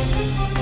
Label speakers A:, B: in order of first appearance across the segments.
A: Thank you.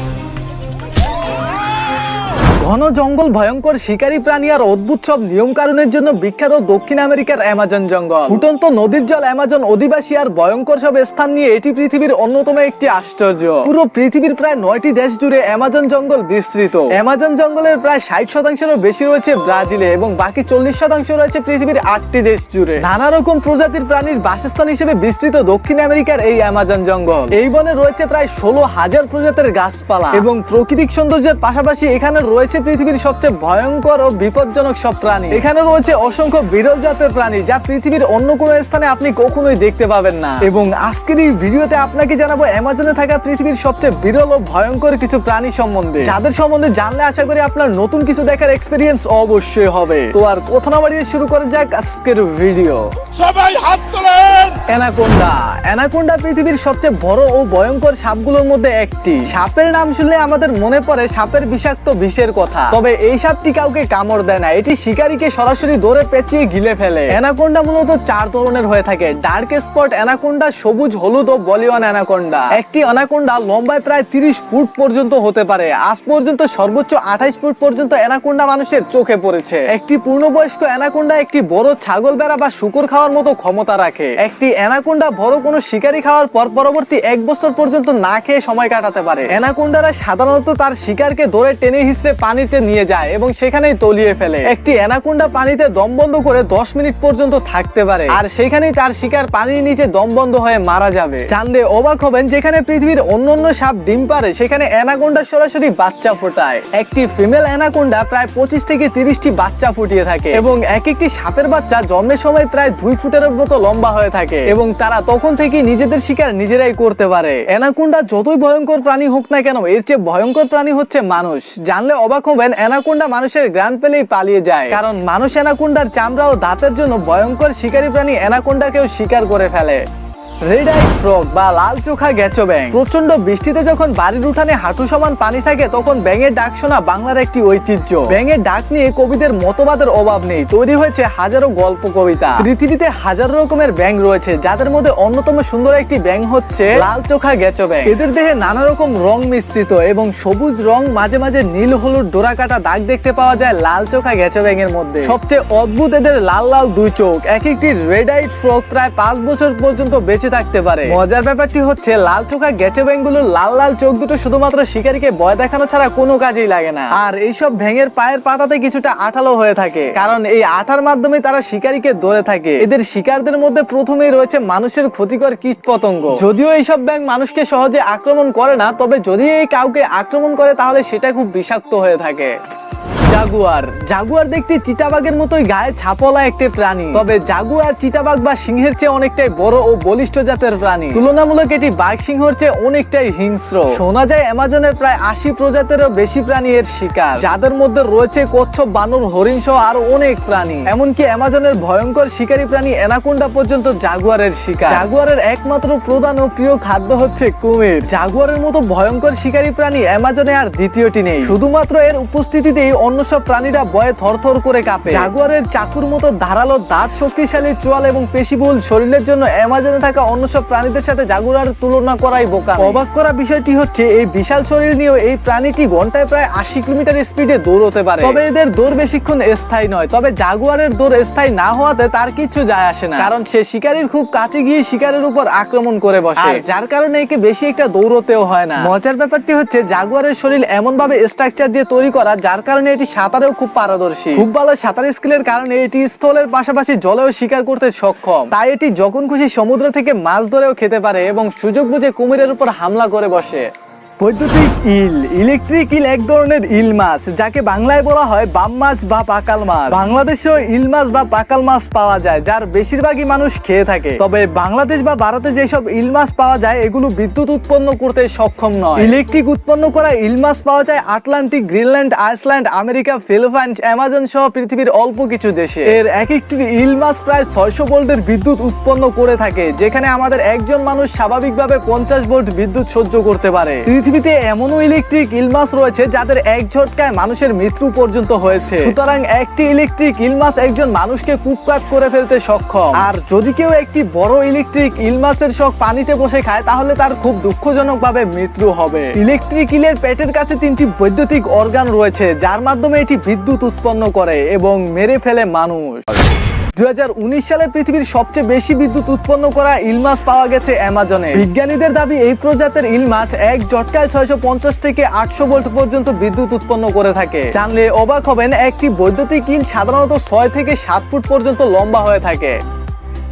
A: ঘন জঙ্গল ভয়ঙ্কর শিকারী প্রাণী আর অদ্ভুত সব নিয়ম কানুনের জন্য বিখ্যাত দক্ষিণ আমেরিকার অ্যামাজন জঙ্গল। ফুটন্ত নদীর জল অ্যামাজন অধিবাসী আর ভয়ঙ্কর সব স্থান নিয়ে এটি পৃথিবীর অন্যতম একটি আশ্চর্য। পুরো পৃথিবীর প্রায় নয়টি দেশ জুড়ে অ্যামাজন জঙ্গল বিস্তৃত। অ্যামাজন জঙ্গলের প্রায় ষাট শতাংশেরও বেশি রয়েছে ব্রাজিলে এবং বাকি চল্লিশ শতাংশ রয়েছে পৃথিবীর আটটি দেশ জুড়ে। নানা রকম প্রজাতির প্রাণীর বাসস্থান হিসেবে বিস্তৃত দক্ষিণ আমেরিকার এই অ্যামাজন জঙ্গল। এই বনে রয়েছে প্রায় ষোলো হাজার প্রজাতির গাছপালা এবং প্রাকৃতিক সৌন্দর্যের পাশাপাশি এখানে রয়েছে পৃথিবীর সবচেয়ে ভয়ঙ্কর ও বিপজ্জনক সব প্রাণী। এখানে রয়েছে অসংখ্য বিরল জাতের প্রাণী যা পৃথিবীর অন্য কোনো স্থানে আপনি কখনোই দেখতে পাবেন না। এবং আজকের এই ভিডিওতে আপনাকে জানাব অ্যামাজনে থাকা পৃথিবীর সবচেয়ে বিরল ও ভয়ঙ্কর কিছু প্রাণী সম্বন্ধে। যাদের সম্বন্ধে জানলে আশা করি আপনার নতুন কিছু দেখার এক্সপিরিয়েন্স অবশ্যই হবে। তো আর কথা না বাড়িয়ে শুরু করা যাক আজকের ভিডিও
B: সবাই হাত তোলেন!
A: অ্যানাকোন্ডা। অ্যানাকোন্ডা পৃথিবীর সবচেয়ে বড় ও ভয়ঙ্কর সাপগুলোর মধ্যে একটি। সাপের নাম শুনলে আমাদের মনে পড়ে সাপের বিষাক্ত বিষের কথা। তবে এই সাপটি কাউকে কামড় দেয় না। এটি শিকারীকে সরাসরি দৌড়ে পেঁচিয়ে গিলে ফেলে। অ্যানাকোন্ডা মূলত চার ধরনের হয়ে থাকে। ডার্ক স্পট অ্যানাকোন্ডা, সবুজ, হলুদ ও বলিওয়ান অ্যানাকোন্ডা। একটি অ্যানাকোন্ডা লম্বায় প্রায় তিরিশ ফুট পর্যন্ত হতে পারে। আজ পর্যন্ত সর্বোচ্চ আঠাইশ ফুট পর্যন্ত অ্যানাকোন্ডা মানুষের চোখে পড়েছে। একটি পূর্ণবয়স্ক অ্যানাকোন্ডা একটি বড় ছাগল বেড়া বা শুকর খাওয়ার মতো ক্ষমতা রাখে। একটি অ্যানাকোন্ডা বড় কোনো শিকারী খাওয়ার পর পরবর্তী এক বছর পর্যন্ত না খেয়ে সময় কাটাতে পারে। অ্যানাকোন্ডারা সাধারণত তার শিকারকে ধরে টেনে হিসড়ে পানিতে নিয়ে যায় এবং সেখানেই তলিয়ে ফেলে। একটি অ্যানাকোন্ডা পানিতে দম বন্ধ করে দশ মিনিট পর্যন্ত থাকতে পারে। আর সেখানেই তার শিকার পানির নিচে দম বন্ধ হয়ে মারা যাবে। জানলে অবাক হবেন যেখানে পৃথিবীর অন্যান্য সাপ ডিম পারে, সেখানে অ্যানাকোন্ডা সরাসরি বাচ্চা ফোটায়। একটি ফিমেল অ্যানাকোন্ডা প্রায় পঁচিশ থেকে তিরিশটি বাচ্চা ফুটিয়ে থাকে এবং এক একটি সাপের বাচ্চা জন্মের সময় প্রায় দুই ফুটের মতো লম্বা হয়ে থাকে এবং তারা তখন থেকে নিজেদের শিকার নিজেরাই করতে পারে। অ্যানাকোন্ডা যতই ভয়ঙ্কর প্রাণী হোক না কেন, এর চেয়ে ভয়ঙ্কর প্রাণী হচ্ছে মানুষ। জানলে অবাক হবেন অ্যানাকোন্ডা মানুষের গ্রান পেলেই পালিয়ে যায়। কারণ মানুষ অ্যানাকোন্ডার চামড়া ও দাঁতের জন্য ভয়ঙ্কর শিকারী প্রাণী অ্যানাকোন্ডাকেও শিকার করে ফেলে। ফ্রগ বা লাল চোখা গেছো ব্যাং প্রচণ্ড বৃষ্টিতে যখন বাড়ির উঠানে হাঁটু সমান পানি থাকে, তখন ব্যাঙের ডাক শোনা বাংলার একটি ঐতিহ্য। ব্যাঙের ডাক নিয়ে কবিদের মতবাদের অভাব নেই, তৈরি হয়েছে হাজারো গল্প কবিতা। পৃথিবীতে রকমের ব্যাং রয়েছে, যাদের মধ্যে অন্যতম সুন্দর একটি ব্যাং হচ্ছে লাল চোখা গেছো ব্যাং এদের দেহে নানা রকম রং মিশ্রিত এবং সবুজ রং মাঝে মাঝে নীল হলুদ ডোরা কাটা দাগ দেখতে পাওয়া যায় লাল চোখা গেছো ব্যাং এর মধ্যে। সবচেয়ে অদ্ভুত এদের লাল লাল দুই চোখ। এক একটি রেড আইট ফ্রক প্রায় পাঁচ বছর পর্যন্ত বেঁচে থাকতে পারে। মজার ব্যাপারটি হচ্ছে, লাল চোখা গেচে ব্যাংগুলোর লাল লাল চোখ দুটো শুধুমাত্র শিকারীকে ভয় দেখানো ছাড়া কোনো কাজেই লাগে না। আর এইসব ভেঙের পায়ের পাতাতে কিছুটা আঠালো হয়ে থাকে, কারণ এই আঠার মাধ্যমে তারা শিকারীকে ধরে থাকে। এদের শিকারদের মধ্যে প্রথমেই রয়েছে মানুষের ক্ষতিকর কীট পতঙ্গ যদিও এইসব ব্যাং মানুষকে সহজে আক্রমণ করে না, তবে যদি এই কাউকে আক্রমণ করে, তাহলে সেটা খুব বিষাক্ত হয়ে থাকে। জাগুয়ার। জাগুয়ার দেখতে মতোই গায়ে ছাপলা একটি প্রাণী। তবে জাগুয়ার বা সিংহের চেয়ে অনেকটাই বড় ও বলিষ্ঠ জাতের প্রাণী। তুলনামূলক এটি বাঘ চেয়ে অনেকটাই হিংস্র। শোনা যায় অ্যামাজনের প্রায় আশি বেশি প্রাণী এর শিকার। যাদের মধ্যে রয়েছে কচ্ছপ, বানর, হরিণ সহ আরও অনেক প্রাণী। এমনকি অ্যামাজনের ভয়ঙ্কর শিকারী প্রাণী অ্যানাকোন্ডা পর্যন্ত জাগুয়ারের শিকার। জাগুয়ারের একমাত্র প্রধান ও প্রিয় খাদ্য হচ্ছে কুমির। জাগুয়ারের মতো ভয়ঙ্কর শিকারী প্রাণী অ্যামাজনে আর দ্বিতীয়টি নেই। শুধুমাত্র এর উপস্থিতিতেই অন্য সব প্রাণীরা ভয়ে থরথর করে কাঁপে। জাগুয়ারের চাকুর মতো ধারালো দাঁত শক্তিশালী চোয়াল এবং পেশিবহুল শরীরের জন্য অ্যামাজনে থাকা অন্য সব প্রাণীদের সাথে জাগুয়ারের তুলনা করাই বোকা। অবাক করা বিষয়টি হচ্ছে এই বিশাল শরীর নিয়েও এই প্রাণীটি ঘন্টায় প্রায় আশি কিলোমিটার স্পিডে দৌড়তে পারে। তবে এদের দৌড় বেশিক্ষণ স্থায়ী নয় তবে জাগুয়ারের দৌড় স্থায়ী না হওয়াতে তার কিছু যায় আসে না। কারণ সে শিকারীর খুব কাছে গিয়ে শিকারের উপর আক্রমণ করে বসে। আর যার কারণে একে বেশি একটা দৌড়তেও হয় না। মজার ব্যাপারটি হচ্ছে জাগুয়ারের শরীর এমন ভাবে স্ট্রাকচার দিয়ে তৈরি করা যার কারণে এটি সাঁতারেও খুব পারদর্শী। খুব ভালো সাঁতার স্কিলের কারণে এটি স্থলের পাশাপাশি জলেও শিকার করতে সক্ষম। তাই এটি যখন খুশি সমুদ্র থেকে মাছ ধরেও খেতে পারে এবং সুযোগ বুঝে কুমিরের উপর হামলা করে বসে। বৈদ্যুতিক ইল, ইলেকট্রিক ইল এক ধরনের ইল মাছ, যাকে বাংলায় বলা হয় বাম মাছ বা পাকাল মাছ। বাংলাদেশেও ইল মাছ বা পাকাল মাছ পাওয়া যায়, যার বেশিরভাগই মানুষ খেয়ে থাকে। তবে বাংলাদেশ বা ভারতে যেসব ইল মাছ পাওয়া যায়, এগুলো বিদ্যুৎ উৎপন্ন করতে সক্ষম নয়। ইলেকট্রিক উৎপন্ন করা ইল মাছ পাওয়া যায় Atlantic, Greenland, Iceland, America, Philippine, Amazon সহ পৃথিবীর অল্প কিছু দেশে। এর এক একটি ইল মাছ প্রায় ছয়শো ভোল্টের বিদ্যুৎ উৎপন্ন করে থাকে, যেখানে আমাদের একজন মানুষ স্বাভাবিকভাবে পঞ্চাশ ভোল্ট বিদ্যুৎ সহ্য করতে পারে। পৃথিবীতে এমনও ইলেকট্রিক ইল মাছ রয়েছে যাদের এক ঝটকায় মানুষের মৃত্যু পর্যন্ত হয়েছে। সুতরাং একটি ইলেকট্রিক ইল মাছ একজন মানুষকে কুপকাত করে ফেলতে সক্ষম। আর যদি কেউ একটি বড় ইলেকট্রিক ইল মাছের শখ পানিতে বসে খায়, তাহলে তার খুব দুঃখজনক ভাবে মৃত্যু হবে। ইলেকট্রিক ইলের পেটের কাছে তিনটি বৈদ্যুতিক অর্গান রয়েছে, যার মাধ্যমে এটি বিদ্যুৎ উৎপন্ন করে এবং মেরে ফেলে মানুষ। উনিশ সালে পৃথিবীর সবচেয়ে বেশি বিদ্যুৎ উৎপন্ন করা ইলমাস পাওয়া গেছে অ্যামাজনে। বিজ্ঞানীদের দাবি, এই প্রজাতির ইলমাস এক জটকায় ছয়শো পঞ্চাশ থেকে আটশো ভোল্ট পর্যন্ত বিদ্যুৎ উৎপন্ন করে থাকে। জানলে অবাক হবেন, একটি বৈদ্যুতিক ইল সাধারণত ছয় থেকে সাত ফুট পর্যন্ত লম্বা হয়ে থাকে।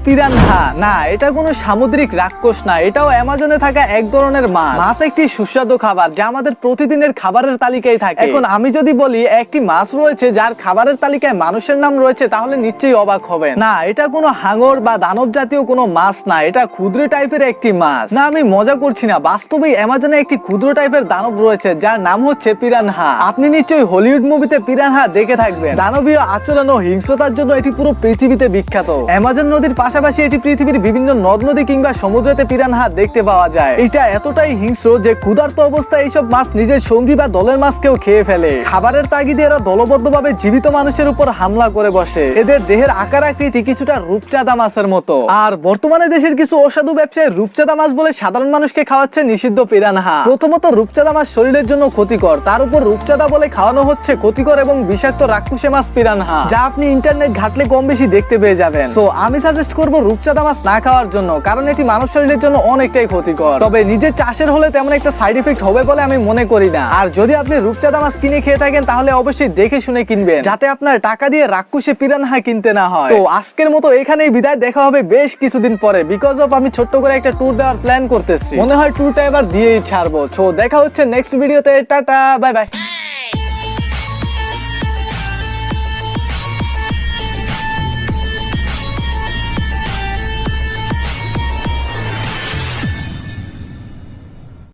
A: পিরানহা না, এটা কোনো সামুদ্রিক রাক্ষস না, এটাও অ্যামাজনে থাকা এক ধরনের মাছ। মাছ একটি সুস্বাদু খাবার যা আমাদের প্রতিদিনের খাবারের তালিকায় থাকে। এখন আমি যদি বলি, একটি মাছ রয়েছে যার খাবারের তালিকায় মানুষের নাম রয়েছে, তাহলে নিশ্চয়ই অবাক হবেন। না, এটা কোনো হাঙর বা দানব জাতীয় কোনো মাছ না, এটা ক্ষুদ্র টাইপের একটি মাছ। না, আমি মজা করছি না, বাস্তবেই অ্যামাজনে একটি ক্ষুদ্র টাইপের দানব রয়েছে, যার নাম হচ্ছে পিরানহা আপনি নিশ্চয়ই হলিউড মুভিতে পিরানহা দেখে থাকবেন। দানবীয় আচরণ ও হিংস্রতার জন্য এটি পুরো পৃথিবীতে বিখ্যাত। অ্যামাজন নদীর পাশাপাশি এটি পৃথিবীর বিভিন্ন নদ নদী কিংবা সমুদ্রেতে পিরানহা দেখতে পাওয়া যায়। এটা এতটাই হিংস্র যে ক্ষুধার্ত অবস্থায় এইসব মাছ নিজের সঙ্গী বা দলের মাছকেও খেয়ে ফেলে। খাবারের তাগিদে এরা দলবদ্ধভাবে জীবিত মানুষের উপর হামলা করে বসে। এদের দেহের আকার আকৃতি কিছুটা রূপচাঁদা মাছের মতো। আর বর্তমানে দেশের কিছু অসাধু ব্যবসায়ী রূপচাঁদা মাছ বলে সাধারণ মানুষকে খাওয়াচ্ছে নিষিদ্ধ পিরানহা প্রথমত রূপচাঁদা মাছ শরীরের জন্য ক্ষতিকর। তার উপর রূপচাঁদা বলে খাওয়ানো হচ্ছে ক্ষতিকর এবং বিষাক্ত রাক্ষসে মাছ পিরানহা যা আপনি ইন্টারনেট ঘাটলে কম বেশি দেখতে পেয়ে যাবেন। তো আমি সাজেস্ট করব রূপচাঁদা মাছ না খাওয়ার জন্য, কারণ এটি মানব শরীরের জন্য অনেকটাই ক্ষতিকর। তবে নিজের চাষের হলে তেমন একটা সাইড এফেক্ট হবে বলে আমি মনে করি না। আর যদি আপনি রূপচাঁদা মাছ কিনে খেয়ে থাকেন, তাহলে অবশ্যই দেখে শুনে কিনবেন, যাতে আপনার টাকা দিয়ে রাক্ষসে পিরানহা কিনতে না হয়। তো আজকের মতো এখানেই বিদায়, দেখা হবে বেশ কিছুদিন পরে। বিকজ অফ আমি ছোট্ট করে একটা ট্যুর দেওয়ার প্ল্যান করতেছি। মনে হয় ট্যুরটা এবার দিয়েই ছাড়বো। তো দেখা হচ্ছে নেক্সট ভিডিওতে টাটা বাই বাই